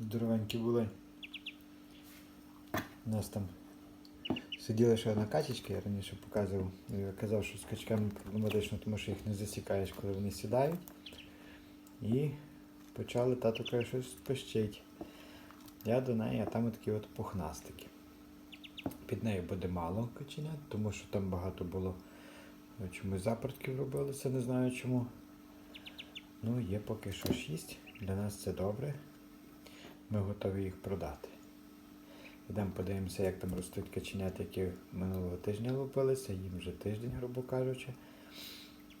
Здоровенькі були. У нас там сиділи ще на качечки, я раніше показував. Я казав, що з качками проблематично, тому що їх не засікаєш, коли вони сідають. І почали тато каже, щось пищить. Я до неї, а там такі от пухнастики. Під нею буде мало каченят, тому що там багато було е, чомусь запортків робилося, не знаю чому. Ну, є поки що 6. Для нас це добре. Ми готові їх продати. Йдемо подивимося, як там ростуть каченята, які минулого тижня лупилися, їм вже тиждень, грубо кажучи.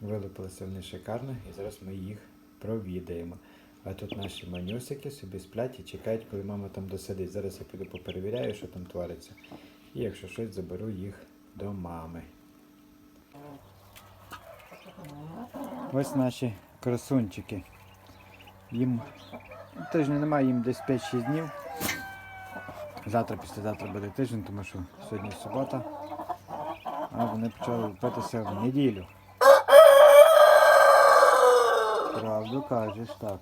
Вилупилися вони шикарно і зараз ми їх провідаємо. А тут наші манюсики собі сплять і чекають, коли мама там досидить. Зараз я піду поперевіряю, що там твориться. І якщо щось, заберу їх до мами. Ось наші красунчики. Їм тижня немає, їм десь 5-6 днів. Завтра, післязавтра буде тиждень, тому що сьогодні субота. А вони почали лупитися в неділю. Правду кажеш, так.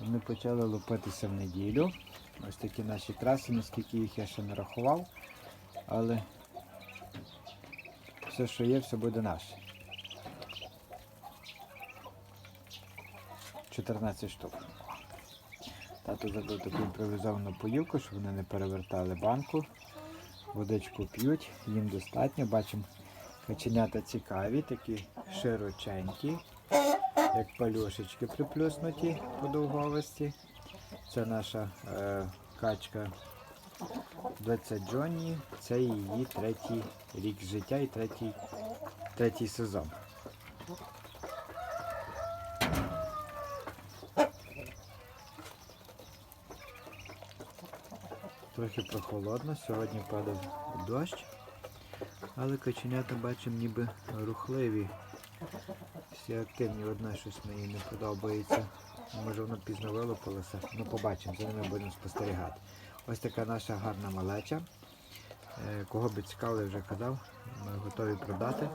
Вони почали лупитися в неділю. Ось такі наші краси, скільки їх я ще не рахував. Але все, що є, все буде наше. 14 штук. Тато забив таку імпровізовану поїлку, щоб вони не перевертали банку. Водичку п'ють, їм достатньо. Бачимо, каченята цікаві, такі широченькі, як палюшечки приплюснуті по довговості. Це наша е, качка 20 Джонні. Це її третій рік життя і третій, третій сезон. Трохи прохолодно, сьогодні падав дощ, але каченята бачимо ніби рухливі. Всі активні, одна щось мені не подобається. Може воно пізно вилупилося. Ну побачимо, за ними будемо спостерігати. Ось така наша гарна малеча. Е, Кого би цікавило, я вже казав, ми готові продати.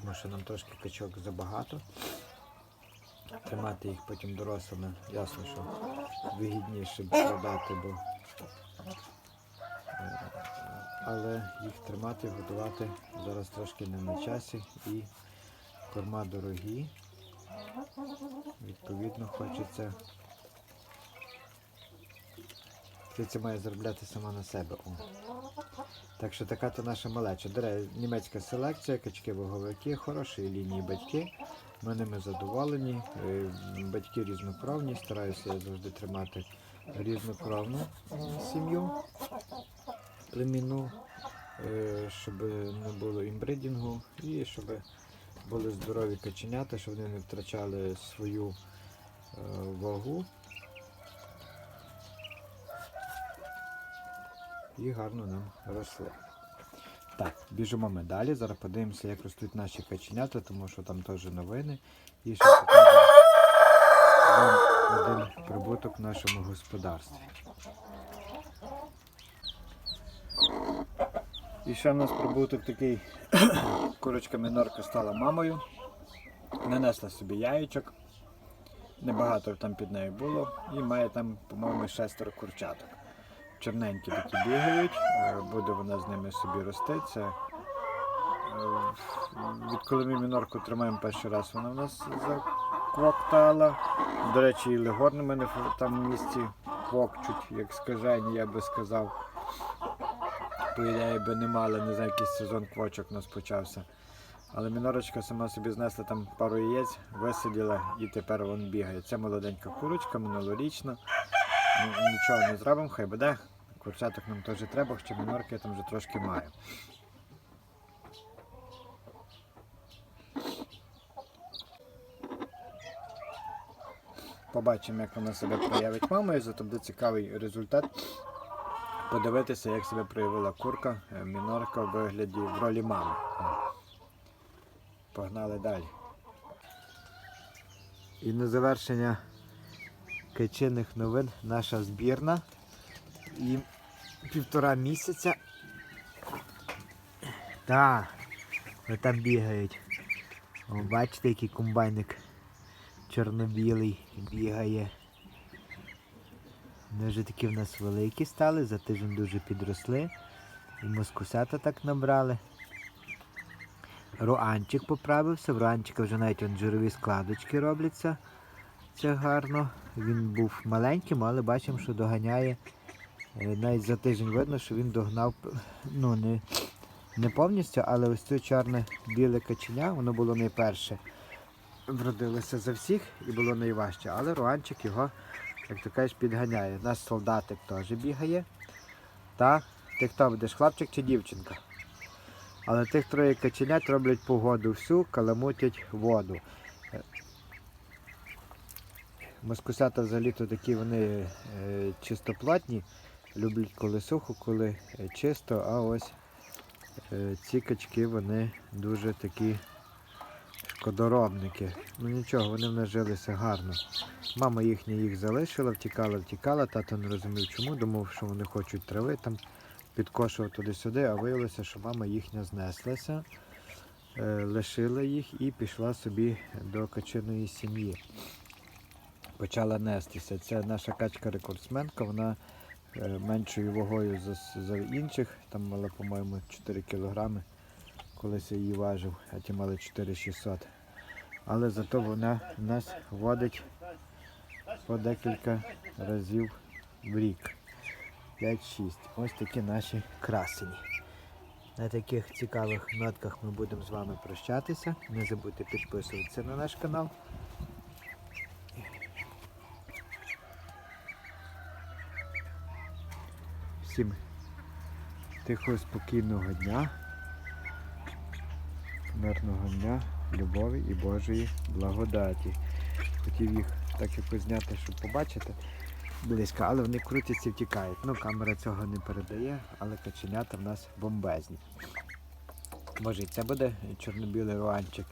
Тому що нам трошки качок забагато. Тримати їх потім дорослими, ясно, що вигідніше продати, бо е, але їх тримати, годувати зараз трошки не на часі і корма дорогі. Відповідно, хочеться. Птиця має заробляти сама на себе. О. Так що така то наша малеча. До речі, німецька селекція, качки-ваговики, хороші лінії батьки. Ми ними задоволені. Е, Батьки різнокровні, стараюся я завжди тримати різнокровну сім'ю племінну, е, щоб не було імбридінгу і щоб були здорові каченята, щоб вони не втрачали свою е, вагу. І гарно нам росли. Так, біжимо ми далі. Зараз подивимося, як ростуть наші каченята, тому що там теж новини. І ще вам один прибуток в нашому господарстві. І ще в нас прибуток такий. Курочка мінорка стала мамою. Нанесла собі яєчок. Небагато там під нею було. І має там, по-моєму, шестеро курчаток. Чорненькі такі бігають, е, буде вона з ними собі рости. Це е, відколи ми мінорку тримаємо перший раз, вона в нас заквоктала. До речі, і легорни в мене там в місці квокчуть, як скажені, я би сказав. По ідеї би не мали, не знаю, якийсь сезон квочок у нас почався. Але мінорочка сама собі знесла там пару яєць, висиділа і тепер вон бігає. Це молоденька курочка, минулорічна. Ну, нічого не зробимо, хай буде. Курчаток нам теж треба, хоча мінорки я там вже трошки маю. Побачимо, як вона себе проявить мамою, зато буде цікавий результат. Подивитися, як себе проявила курка, е, мінорка в вигляді в ролі мами. Погнали далі. І на завершення качиних новин наша збірна. Їм півтора місяця. Так, вони там бігають. О, бачите, який комбайник чорно-білий бігає. Вони вже такі в нас великі стали, за тиждень дуже підросли. І москусята так набрали. Руанчик поправився, в Руанчика вже навіть он жирові складочки робляться. Це гарно. Він був маленьким, але бачимо, що доганяє. Е, Навіть за тиждень видно, що він догнав, ну не, не повністю, але ось це чорне біле каченя, воно було найперше. Вродилося за всіх і було найважче. Але Руанчик його, як то кажеш, підганяє. Наш солдатик теж бігає. Та ти хто будеш, хлопчик чи дівчинка? Але тих троє каченят роблять погоду всю, каламутять воду. Е, Москусята взагалі-то такі вони е, чистоплотні, люблять коли сухо, коли е, чисто, а ось е, ці качки вони дуже такі шкодоробники. Ну нічого, вони в нас жилися гарно. Мама їхня їх залишила, втікала, втікала, тато не розумів чому, думав, що вони хочуть трави там, підкошував туди-сюди, а виявилося, що мама їхня знеслася, е, лишила їх і пішла собі до качиної сім'ї. Почала нестися. Це наша качка-рекордсменка, вона меншою вагою за, за інших, там мала, по-моєму, 4 кілограми, колись я її важив, а ті мали 4600. Але зато вона в нас водить по декілька разів в рік. 5-6. Ось такі наші красені. На таких цікавих нотках ми будемо з вами прощатися. Не забудьте підписуватися на наш канал. Всім тихого, спокійного дня, мирного дня, любові і Божої благодаті. Хотів їх так якось зняти, щоб побачити близько, але вони крутяться і втікають. Ну, камера цього не передає, але каченята в нас бомбезні. Може і це буде чорно-білий руанчик.